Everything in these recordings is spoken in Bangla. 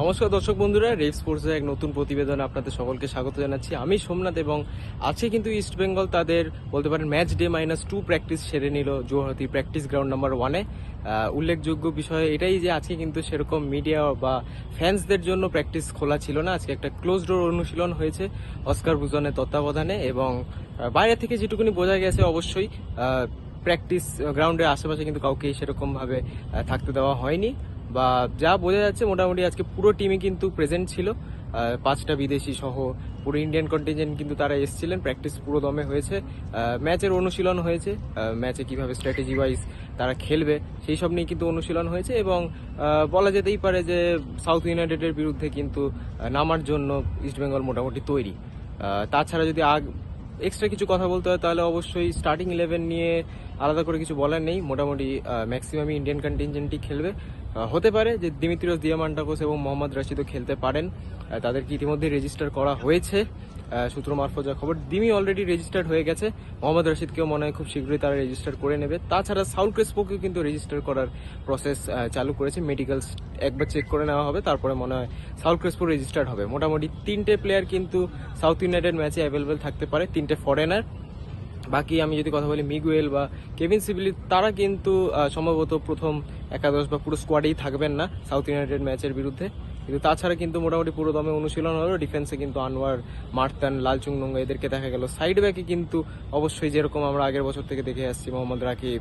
নমস্কার দর্শক বন্ধুরা রেপ স্পোর্টসের এক নতুন প্রতিবেদনে আপনাদের সকলকে স্বাগত জানাচ্ছি। আমি সোমনাথ এবং আজকে কিন্তু ইস্ট বেঙ্গল তাদের বলতে পারেন match day minus two practice সেরে নিল জোহাতি প্র্যাকটিস গ্রাউন্ড নাম্বার ওয়ানে উল্লেখযোগ্য বিষয় এটাই যে আজকে কিন্তু সেরকম মিডিয়া বা ফ্যান্সদের জন্য প্র্যাকটিস খোলা ছিল না। আজকে একটা ক্লোজ ডোর অনুশীলন হয়েছে অস্কার বুজনের তত্ত্বাবধানে এবং বাইরে থেকে যেটুকুনি বোঝা গেছে অবশ্যই প্র্যাকটিস গ্রাউন্ডের আশেপাশে কিন্তু কাউকে সেরকমভাবে থাকতে দেওয়া হয়নি। বা যা বোঝা যাচ্ছে মোটামুটি আজকে পুরো টিমই কিন্তু প্রেজেন্ট ছিল। পাঁচটা বিদেশি সহ পুরো ইন্ডিয়ান কন্টিনজেন্ট কিন্তু তারা এসেছিলেন। প্র্যাকটিস পুরো দমে হয়েছে। ম্যাচের অনুশীলন হয়েছে। ম্যাচে কীভাবে স্ট্র্যাটেজি ওয়াইজ তারা খেলবে সেই সব নিয়ে কিন্তু অনুশীলন হয়েছে এবং বলা যেতেই পারে যে সাউথ ইউনাইটেডের বিরুদ্ধে কিন্তু নামার জন্য ইস্টবেঙ্গল মোটামুটি তৈরি। তাছাড়া যদি আগ এক্সট্রা কিছু কথা বলতে হয় তাহলে অবশ্যই স্টার্টিং ইলেভেন নিয়ে আলাদা করে কিছু বলার নেই। মোটামুটি ম্যাক্সিমামই ইন্ডিয়ান কন্টিনজেন্টই খেলবে। হতে পারে যে দিমিত্রিয়স দিয়ামান্টাকোস এবং মোহাম্মদ রাশিদও খেলতে পারেন। তাদেরকে ইতিমধ্যে রেজিস্টার করা হয়েছে। সূত্র মারফত যা খবর, দিমি অলরেডি রেজিস্টার্ড হয়ে গেছে। মোহাম্মদ রশিদকেও মনে হয় খুব শীঘ্রই তারা রেজিস্টার করে নেবে। তাছাড়া সাউল ক্রেসপোকেও কিন্তু রেজিস্টার করার প্রসেস চালু করেছে। মেডিকেল একবার চেক করে নেওয়া হবে, তারপরে মনে হয় সাউল ক্রেসপো রেজিস্টার্ড হবে। মোটামুটি তিনটে প্লেয়ার কিন্তু সাউথ ইউনাইটেড ম্যাচে অ্যাভেলেবেল থাকতে পারে, তিনটে ফরেনার বাকি আমি যদি কথা বলি মিগুয়েল বা কেভিন সিবিলি তারা কিন্তু সম্ভবত প্রথম একাদশ বা পুরো স্কোয়াডেই থাকবেন না সাউথ ইউনাইটেড ম্যাচের বিরুদ্ধে। কিন্তু তাছাড়া কিন্তু মোটামুটি পুরো দমে অনুশীলন হলো ডিফেন্সে কিন্তু আনোয়ার, মার্তান লালচুং নোঙ্গা এদেরকে দেখা গেল। সাইড ব্যাকে কিন্তু অবশ্যই যেরকম আমরা আগের বছর থেকে দেখে আসছি, মোহাম্মদ রাকিব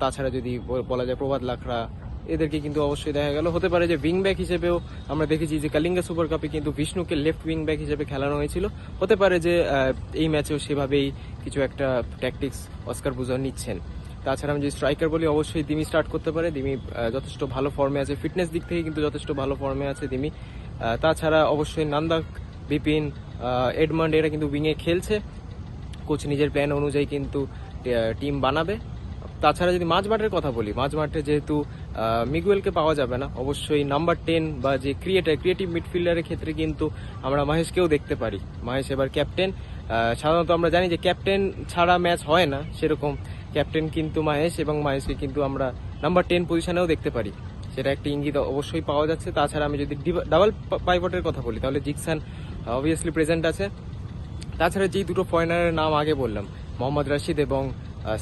তাছাড়া যদি বলা যায় প্রভাত লাখরা এদেরকে কিন্তু অবশ্যই দেখা গেল। হতে পারে যে উইং ব্যাক হিসেবেও আমরা দেখেছি যে কালিঙ্গা সুপার কাপে কিন্তু বিষ্ণুকে লেফট উইং ব্যাক হিসেবে খেলানো হয়েছিল। হতে পারে যে এই ম্যাচেও সেভাবেই কিছু একটা ট্যাকটিক্স অস্কার বুঝার নিচ্ছেন। তাছাড়া আমি যদি স্ট্রাইকার বলি, অবশ্যই দিমি স্টার্ট করতে পারে। দিমি যথেষ্ট ভালো ফর্মে আছে। ফিটনেস দিক থেকে কিন্তু যথেষ্ট ভালো ফর্মে আছে দিমি তাছাড়া অবশ্যই নান্দাক বিপিন এডমান্ড এরা কিন্তু উইংয়ে খেলছে। কোচ নিজের প্ল্যান অনুযায়ী কিন্তু টিম বানাবে। তাছাড়া যদি মাঝ মাঠের কথা বলি মাঝ মাঠে যেহেতু মিগুয়েলকে পাওয়া যাবে না। অবশ্যই নাম্বার টেন বা যে ক্রিয়েটার ক্রিয়েটিভ মিডফিল্ডারের ক্ষেত্রে কিন্তু আমরা মহেশকেও দেখতে পারি। মহেশ এবার ক্যাপ্টেন সাধারণত আমরা জানি যে ক্যাপ্টেন ছাড়া ম্যাচ হয় না, সেরকম ক্যাপ্টেন কিন্তু মহেশ এবং মহেশকে কিন্তু আমরা নাম্বার টেন পজিশনেও দেখতে পারি। সেটা একটি ইঙ্গিত অবশ্যই পাওয়া যাচ্ছে। তাছাড়া আমি যদি ডাবল পাইভটের কথা বলি, তাহলে জিকসান অবভিয়াসলি প্রেজেন্ট আছে। তাছাড়া যেই দুটো ফরেনারের নাম আগে বললাম, মোহাম্মদ রাশিদ এবং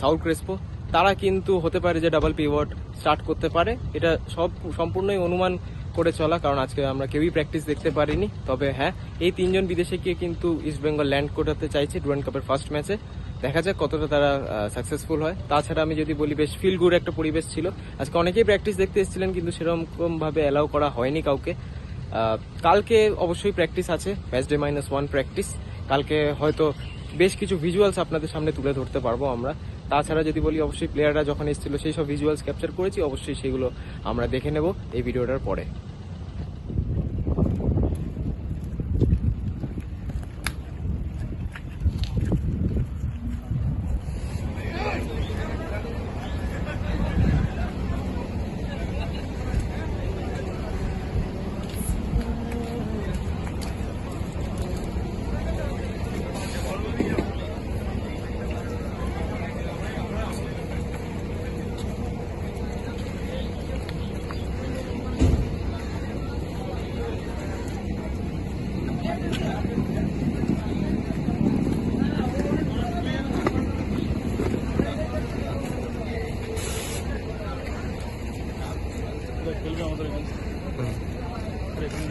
সাউল ক্রেসপো। তারা কিন্তু হতে পারে যে ডাবল পিভট স্টার্ট করতে পারে। এটা সব সম্পূর্ণই অনুমান করে চলা, কারণ আজকে আমরা কেউই প্র্যাকটিস দেখতে পারিনি। তবে হ্যাঁ এই তিনজন বিদেশে গিয়ে কিন্তু ইস্ট বেঙ্গল ল্যান্ড করতে চাইছে ডুরান্ড কাপের ফার্স্ট ম্যাচে দেখা যাক কতটা তারা সাকসেসফুল হয়। তাছাড়া আমি যদি বলি, বেশ ফিল গুড একটা পরিবেশ ছিল। আজকে অনেকেই প্র্যাকটিস দেখতে এসেছিলেন, কিন্তু সেরকম ভাবে অ্যালাউ করা হয়নি কাউকে। কালকে অবশ্যই প্র্যাকটিস আছে match day minus one practice কালকে হয়তো বেশ কিছু ভিজুয়ালস আপনাদের সামনে তুলে ধরতে পারব আমরা। তাছাড়া যদি বলি, অবশ্যই প্লেয়াররা যখন এসেছিল, সেই সব ভিজুয়ালস ক্যাপচার করেছি, অবশ্যই সেগুলো আমরা দেখে নেব এই ভিডিওটার পরে।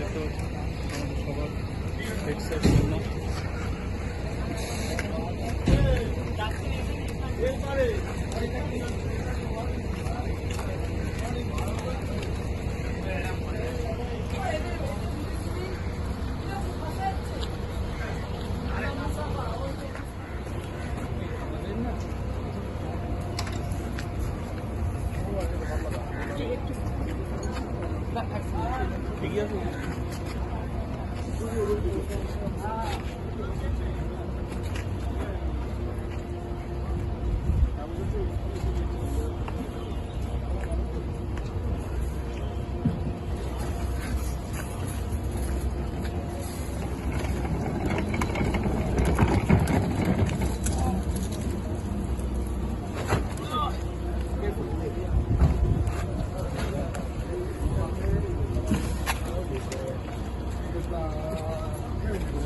পাচ্ছি আমাদের সবার হেডসেট জন্য приехал.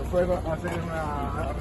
fue a hacer una...